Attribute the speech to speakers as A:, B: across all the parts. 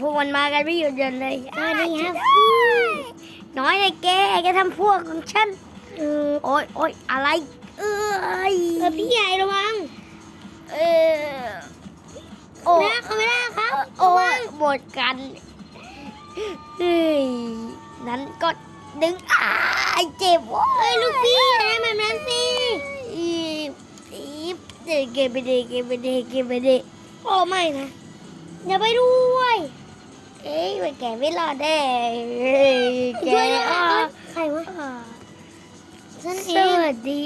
A: พวกมันมากันไม่หยุดหย่อนเลย
B: สวัสดีครับ
A: น้อยเลยแกแกทำพวกของฉัน
B: เออ
A: โอ๊ยโอ๊ยอะไร เอ้ย
B: เออพี่ใหญ่ระวัง
A: เออโอ้
B: นะเขาไม่ได้ครับ
A: โอ้ยหมดกันเฮ้ยนั้นก็ดึงอ้ายเจ็บโว้
B: เอ้
A: ย
B: ยลูกพี่อย่าทำแบบนั้นสิ
A: อีบอีบเด็กเกไปเด็กเกไปเด็กเกไปเด็ก
B: โอ้ไม่นะอย่าไปด้วย
A: เอ้ยมันแกไม่รอดแน่เฮ้ยแก
B: ช่วยด้วย
A: อะ
B: ใครวะฉันเอ
A: ส
B: ง
A: วัสดี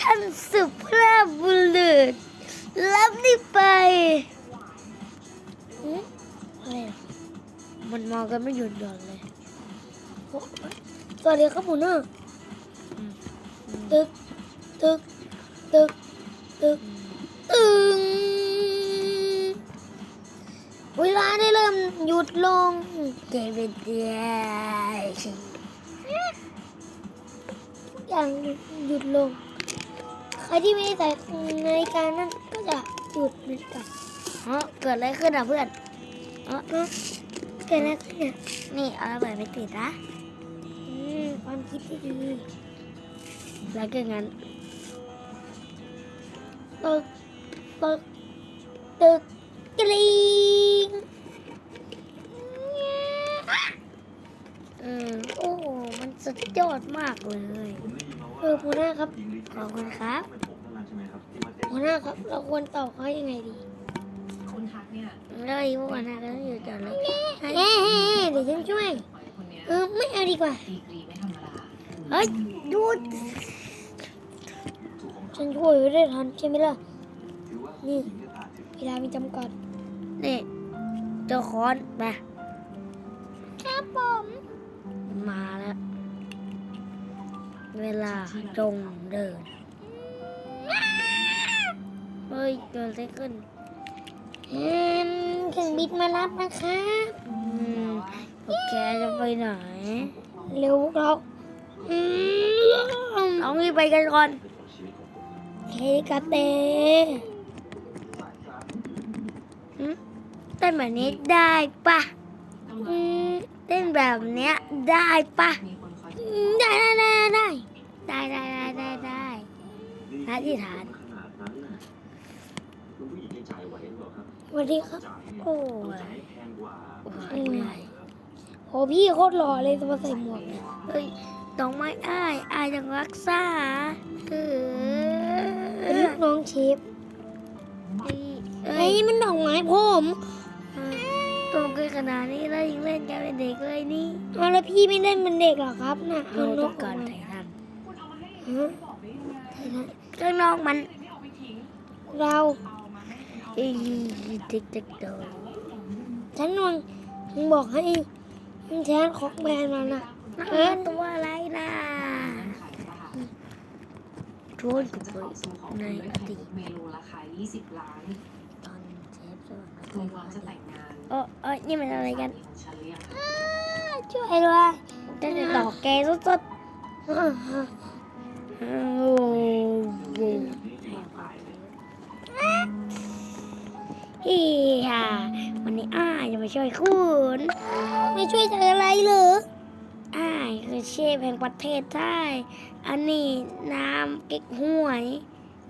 A: ท่านสุภาพบุรุษรับนี่ไป
B: หืมอะไรอะ
A: มันมองกันไม่หยุดหย่อนเลย
B: โอ้สวัสดีครับผมเนอะตึกตึกตึกตึกตึง หยุดลง
A: เกเป็นเดีย
B: อย่างหยุดลง ใครที่ไม่ได้ใส่นาฬิกานั้นก็จะหยุดเหมือนกัน
A: เฮ้เกิดอะไรขึ้นอะเพื่อนเอ้อ
B: เนอะเกิดอะไรขึ้นเนี่ย
A: นี่เอาระเบิดไปติดนะ
B: อืมความคิดที่ดี
A: แล้วก็งั้น
B: ตึกตึกตึกกรีง
A: เออโอ้โหมันสุดยอดมาก เลย
B: เออหัวหน้าครับ
A: ขอบคุณครับ
B: หัวหน้าครับ เราควรตอบเขายังไงดี
C: คนทักเนี่ย
A: เลยพวกมันน่าก็ต้องอยู่จอดเลย
B: เฮ้เดี๋ยวฉันช่วย
C: คนเนี้ย
B: เออ ไม่เอาดีกว่า
C: ดีกรีไม่ธรรมดา
A: เฮ้ยหยุด
B: ฉันช่วยไว้ได้ทันใช่ไหมล่ะ นี่เวลามีจำกัด
A: นี่เจ้าคอนไป
B: ครับผม
A: มาแล้ว เวลาจงเดิน เฮ้ยเกิดอะไรขึ้น
B: อืมเครื่องบินมารับนะครับ
A: อืมพวกแกจะไปไหน
B: เร็วพวกเราอืม
A: เอางี้ไปกันก่อน
B: เฮลิคอปเตอร์
A: หึเต้นแบบนี้ได้ปะ
B: อืม
A: เต้นแบบเนี้ยได้ปะ
C: มีคนคอย
B: อืมได้ได้ได้ได้
A: ได้ได้ได้ได้ได้ อธิษฐาน
B: สวัสดีครับ
A: โอ้ยโอ้ยเหนื่อย
B: โหพี่โคตรหล่อเลยตัวใส่หมวกเนี่ย
A: เฮ้ยดอกไม้อ้ายอ้ายยังรักษาเอ
B: เป็น
A: อ
B: ลูกน้องเชฟ
A: เอ้ยเอ้
B: ไอ้
A: ย
B: ยมันดอกไม้ผม
A: โตเกินขนาดนี้แล้วยังเล่นกันเป็นเด็กเลยนี่
B: เอาแล้วพี่ไม่เล่นเป็นเด็กเหรอครับน่ะเอา
A: เรา
B: น
A: ต้อกง
B: อ
A: การ
B: อกมา
A: ไถ่ทัน
B: ฮะ
A: ข้างนอกมัน
B: เรา
A: เอ้ยเด็กเด็กโดน
B: ฉันวังมึงบอกให้มึงแทนของแบรนด์มันน่ะ
A: เออตัวอะไรนะโทษกับไปในอดีต
C: เมนูราคา20 ล้าน
A: ตอนเชฟ
C: จะแต่งงาน
A: เออเออนี่มันอะไรกัน
B: ช่วยด้วย
A: จะจะดอกแกสด
B: อ่าฮะ
A: ๆ โอ้โหฮีฮ่าวันนี้อ้ายจะมาช่วยคุณ
B: ไม่ช่วยเธออะไรเหรอ
A: อ้ายคือเชฟแห่งประเทศไทยอันนี้น้ำเก๊กหวย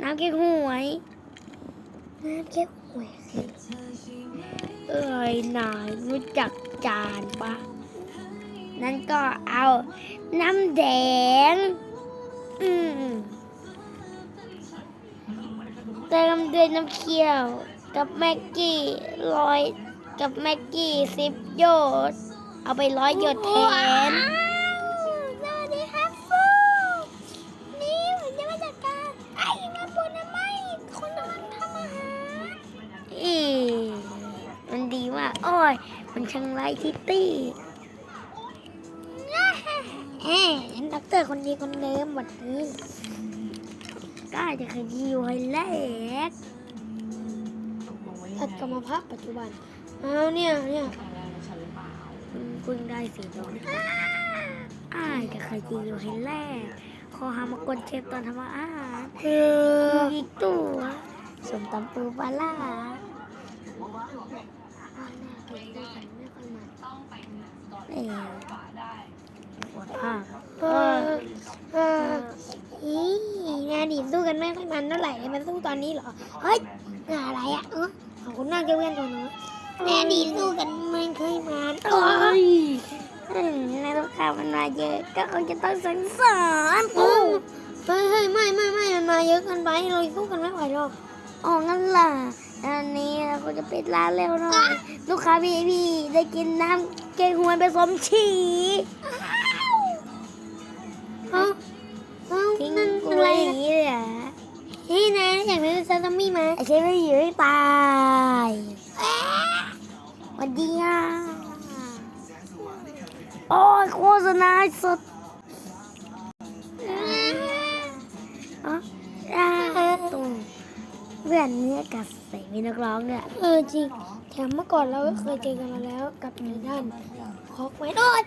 A: น้ำเก๊กหวย
B: น้ำเก๊กหวย
A: เอ้ยนายรู้จักจานปะนั่นก็เอาน้ำแดง อืม เติมด้วยน้ำเคี่ยว กับแม็กกี้ร้อยกับแม็กกี้สิบหยดเอาไปร้อยหยดแทน
B: สวัสดีครับฟูนี่ผมจะมาจัดการไอ้มาปูนไม่คนกำลังทำอาหาร
A: อีมันดีมากโอ้ย มันช่างไรทิตตี้
B: เอ๊ะเห็นด็อกเตอร์คนดีคนเดิมหมดนี้
A: กล้าจะขยี้ไว้แรก
B: ตัดกรรมภาพปัจจุบันเอาเนี่ยเนี่ย
C: อะไรของฉันหรือเปล่า
A: อืมเพิ่งได้สีดอกอ้ายจะขยี้ไว้แรกขอหามากดเชฟตอนทำอาหาร
B: เออ
A: อีกตัวสมตำปูปลาล่า
B: ไม่ค่อย
A: เอ้ย ปวดผ้า
B: เออเอออีในอดีสู้กันไม่ค่อยมันเท่าไหร่เลยมันสู้ตอนนี้เหรอ เฮ้ยอะไรอะเออขอบคุณมากที่เพื่อนตัวน้อยในดีสู้กันไม่เคยมัน
A: โอ้ยอืมในลูกค้ามันมาเยอะ ก็คงจะต้องสงสาร
B: เออเฮ้ยเฮ้ยไม่ไม่ไม่มันมาเยอะเกินไปเราสู้กันไม่ไหวหรอก
A: อ๋องั้นล่ะอันนี้เราก็จะปิดร้านเร็วหน่อยลูกค้าพี่พี่ได้กินน้ำเกงฮวนผสมฉี
B: อยากเป็นซาตามิไหม
A: ไอ้เชฟไม่อยู่ให้ตายสวัสดีอะโอ้ยโฆษณาสดอ๋ออ่าตุ้งเพื่อนเนื้อกับใส่มีนักร้องเนี่ย
B: เออจริง แถมเมื่อก่อนเราก็เคยเจอกันมาแล้วกับในด้านคอกไว้ด้วย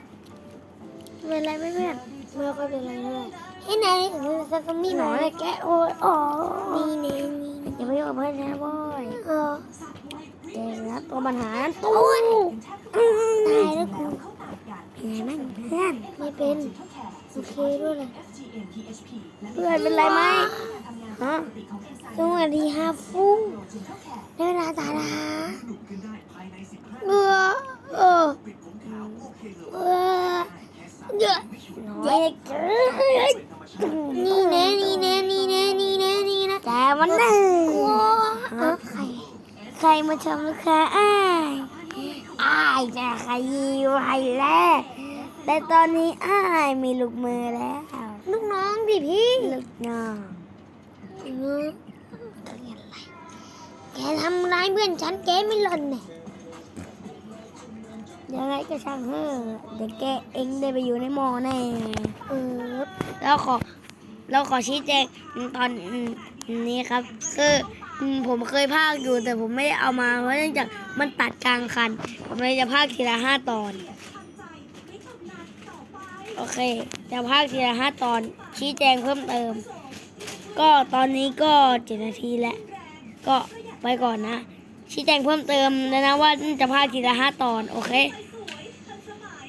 A: เป็นไรไหมเพื่อน
B: เมื่อก็เป็นอะไรเลย ให้นายอยากเป็นซาตามิ
A: มี
B: ไห
A: ห
B: ม
A: นอนแกะโอ้ยอ๋อ
B: นี่นี่นี่
A: อย่าไปยุ่งกับเพื่อนนะบอย
B: เออ
A: เด็กนะตัวปัญหาตู้
B: ตายแล้วกู
A: เป็นไงบ้างเพื่อน
B: ไม่เป็นโอเคด้วยเลย
A: เพื่อนเป็นไรไหมฮะ
B: สวัสดีฮาฟุ้งได้เวลาตาดาเออเออเออ เยอะ
A: เด็กเอ้ย
B: นี่แน่นี่แน่นี่แน่นี่แน่นี่นะ
A: แต่มันน่ะ
B: โอ้เออใคร
A: ใครมาชมลูกค้าอ้ายอ้ายจะขยี้ไว้แล้วแต่ตอนนี้อ้ายมีลูกมือแล้ว
B: ลูกน้องดิพี่
A: ลูกน้อง
B: เออแกทำร้ายเพื่อนฉันแกไม่หล่นเนี่ย
A: ยังไงก็ช่างเถอะเดี๋ยวแกเองได้ไปอยู่ในหมอแน่
B: เออ
A: แล้วขอเราขอชี้แจงตอนนี้ครับ คือผมเคยพากอยู่แต่ผมไม่ได้เอามาเพราะเนื่องจากมันตัดกลางคัน ผมเลยจะพากทีละห้าตอน โอเค จะพากทีละห้าตอน ชี้แจงเพิ่มเติม ก็ตอนนี้ก็เจ็ดนาทีแล้ว ก็ไปก่อนนะ ชี้แจงเพิ่มเติมแล้วนะว่าจะพากทีละห้าตอน โอเค